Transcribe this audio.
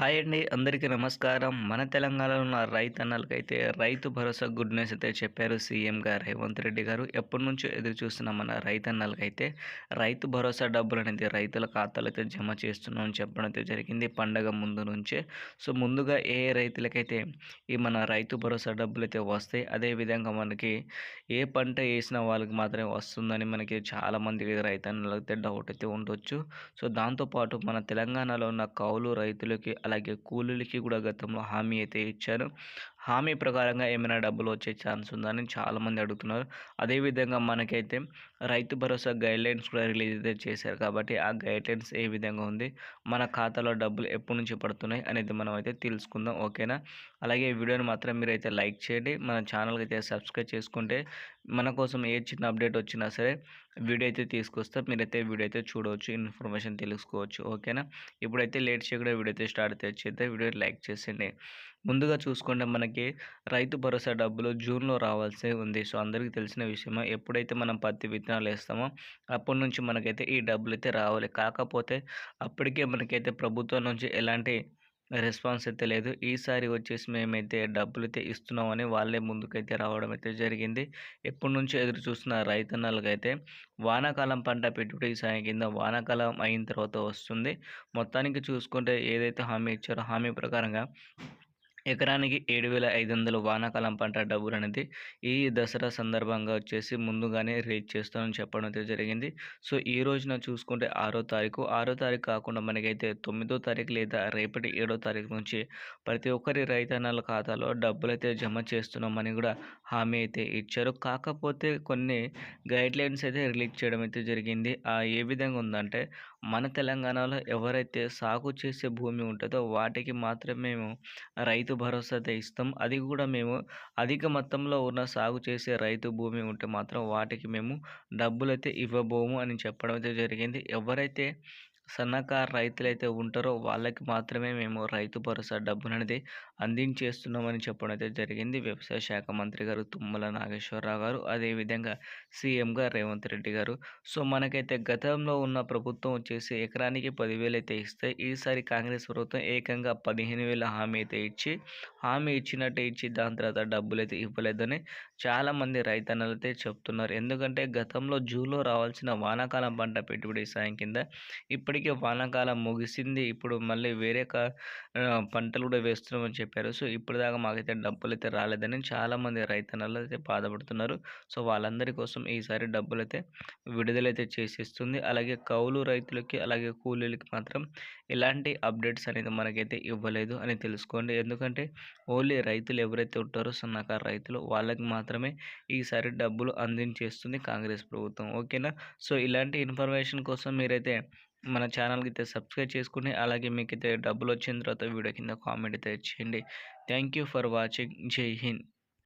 Hi అండి. అందరికీ నమస్కారం. మన తెలంగాణలో ఉన్న రైతన్నలకైతే రైతు భరోసా గుడ్ న్యూస్ అయితే చెప్పారు సీఎం గారు రేవంత్ రెడ్డి గారు. ఎప్పటి నుంచో ఎదురు చూస్తున్న మన రైతన్నలకైతే రైతు భరోసా డబ్బులు అనేది రైతుల ఖాతాలో జమ చేస్తున్నామని చెప్పడం అయితే జరిగింది పండగ ముందు నుంచే. సో ముందుగా ఏ రైతులకైతే ఈ మన రైతు భరోసా డబ్బులు అయితే వస్తాయి అదేవిధంగా మనకి ఏ పంట వేసిన వాళ్ళకి మాత్రమే వస్తుందని మనకి చాలామంది రైతన్నలకి డౌట్ అయితే ఉండొచ్చు. సో దాంతోపాటు మన తెలంగాణలో ఉన్న కౌలు రైతులకి అలాగే కూలీలకి కూడా గతంలో హామీ అయితే ఇచ్చారు. హామీ ప్రకారంగా ఏమైనా డబ్బులు వచ్చే ఛాన్స్ ఉందని చాలామంది అడుగుతున్నారు. అదేవిధంగా మనకైతే రైతు భరోసా గైడ్లైన్స్ కూడా రిలీజ్ అయితే చేశారు కాబట్టి ఆ గైడ్లైన్స్ ఏ విధంగా ఉంది మన ఖాతాలో డబ్బులు ఎప్పటి నుంచి పడుతున్నాయి అనేది మనం అయితే తెలుసుకుందాం ఓకేనా? అలాగే ఈ వీడియోని మాత్రం మీరైతే లైక్ చేయండి. మన ఛానల్కి అయితే సబ్స్క్రైబ్ చేసుకుంటే మన కోసం ఏ చిన్న అప్డేట్ వచ్చినా సరే వీడియో అయితే తీసుకొస్తే. మీరైతే వీడియో అయితే చూడవచ్చు ఇన్ఫర్మేషన్ తెలుసుకోవచ్చు. ఓకేనా? ఇప్పుడైతే లేట్ చేయకుండా వీడియో అయితే స్టార్ట్ చేస్తే వీడియో లైక్ చేసేయండి. ముందుగా చూసుకుంటే మనకి రైతు భరోసా డబ్బులు జూన్లో రావాల్సి ఉంది. సో అందరికీ తెలిసిన విషయమే. ఎప్పుడైతే మనం పత్తి విత్తనాలు వేస్తామో అప్పటి నుంచి మనకైతే ఈ డబ్బులు అయితే రావాలి. కాకపోతే అప్పటికే మనకైతే ప్రభుత్వం నుంచి ఎలాంటి రెస్పాన్స్ అయితే లేదు. ఈసారి వచ్చేసి మేమైతే డబ్బులు అయితే ఇస్తున్నామని వాళ్ళే ముందుకైతే రావడం అయితే జరిగింది. ఎప్పటి నుంచో ఎదురు చూస్తున్న రైతన్నలకైతే వానాకాలం పంట పెట్టుబడి సాయం కింద వానాకాలం అయిన తర్వాత వస్తుంది. మొత్తానికి చూసుకుంటే ఏదైతే హామీ ఇచ్చారో హామీ ప్రకారంగా ఎకరానికి ఏడు వేల ఐదు వందలు వానాకాలం పంట డబ్బులు అనేది ఈ దసరా సందర్భంగా వచ్చేసి ముందుగానే రీచ్ చేస్తామని చెప్పడం అయితే జరిగింది. సో ఈ రోజున చూసుకుంటే ఆరో తారీఖు. ఆరో తారీఖు కాకుండా మనకైతే తొమ్మిదో తారీఖు లేదా రేపటి ఏడో తారీఖు నుంచి ప్రతి ఒక్కరి రైతన్నల ఖాతాలో డబ్బులు అయితే జమ చేస్తున్నామని కూడా హామీ అయితే ఇచ్చారు. కాకపోతే కొన్ని గైడ్లైన్స్ అయితే రిలీజ్ చేయడం అయితే జరిగింది. ఆ ఏ విధంగా ఉందంటే మన తెలంగాణలో ఎవరైతే సాగు చేసే భూమి ఉంటుందో వాటికి మాత్రమే మేము రైతు భరోసా అయితే ఇస్తాం. అది కూడా మేము అధిక మొత్తంలో ఉన్న సాగు చేసే రైతు భూమి ఉంటే మాత్రం వాటికి మేము డబ్బులు అయితే ఇవ్వబోము అని చెప్పడం అయితే జరిగింది. ఎవరైతే సన్నకారు రైతులైతే ఉంటారో వాళ్ళకి మాత్రమే మేము రైతు భరోసా డబ్బులు అనేది అందించేస్తున్నామని చెప్పడం అయితే జరిగింది. వ్యవసాయ శాఖ మంత్రి గారు తుమ్మల నాగేశ్వరరావు గారు అదేవిధంగా సీఎంగా రేవంత్ రెడ్డి గారు. సో మనకైతే గతంలో ఉన్న ప్రభుత్వం వచ్చేసి ఎకరానికి పదివేలు అయితే ఇస్తాయి ఈసారి కాంగ్రెస్ ప్రభుత్వం ఏకంగా పదిహేను వేల హామీ అయితే ఇచ్చి హామీ ఇచ్చినట్టే ఇచ్చి దాని తర్వాత డబ్బులు అయితే ఇవ్వలేదని చాలామంది రైతన్నలు అయితే చెప్తున్నారు. ఎందుకంటే గతంలో జూలో రావాల్సిన వానాకాలం పంట పెట్టుబడి సాయం కింద ఇప్పటికే వానాకాలం ముగిసింది. ఇప్పుడు మళ్ళీ వేరే పంటలు కూడా వేస్తున్నామని చెప్పారు. సో ఇప్పటిదాకా మాకైతే డబ్బులు అయితే రాలేదని చాలామంది రైతన్నలు అయితే బాధపడుతున్నారు. సో వాళ్ళందరి కోసం ఈసారి డబ్బులు అయితే విడుదలైతే చేసేస్తుంది. అలాగే కౌలు రైతులకి అలాగే కూలీలకి మాత్రం ఎలాంటి అప్డేట్స్ అనేది మనకైతే ఇవ్వలేదు అని తెలుసుకోండి. ఎందుకంటే ఓన్లీ రైతులు ఎవరైతే ఉంటారో సన్నకారు రైతులు వాళ్ళకి మాత్రమే ఈసారి డబ్బులు అందించేస్తుంది కాంగ్రెస్ ప్రభుత్వం. ఓకేనా? సో ఇలాంటి ఇన్ఫర్మేషన్ కోసం మీరైతే మన ఛానల్కి అయితే సబ్స్క్రైబ్ చేసుకుని అలాగే మీకు అయితే డబ్బులు వచ్చిన తర్వాత వీడియో కింద కామెంట్ అయితే చేయండి. Thank you for watching. Jai Hind.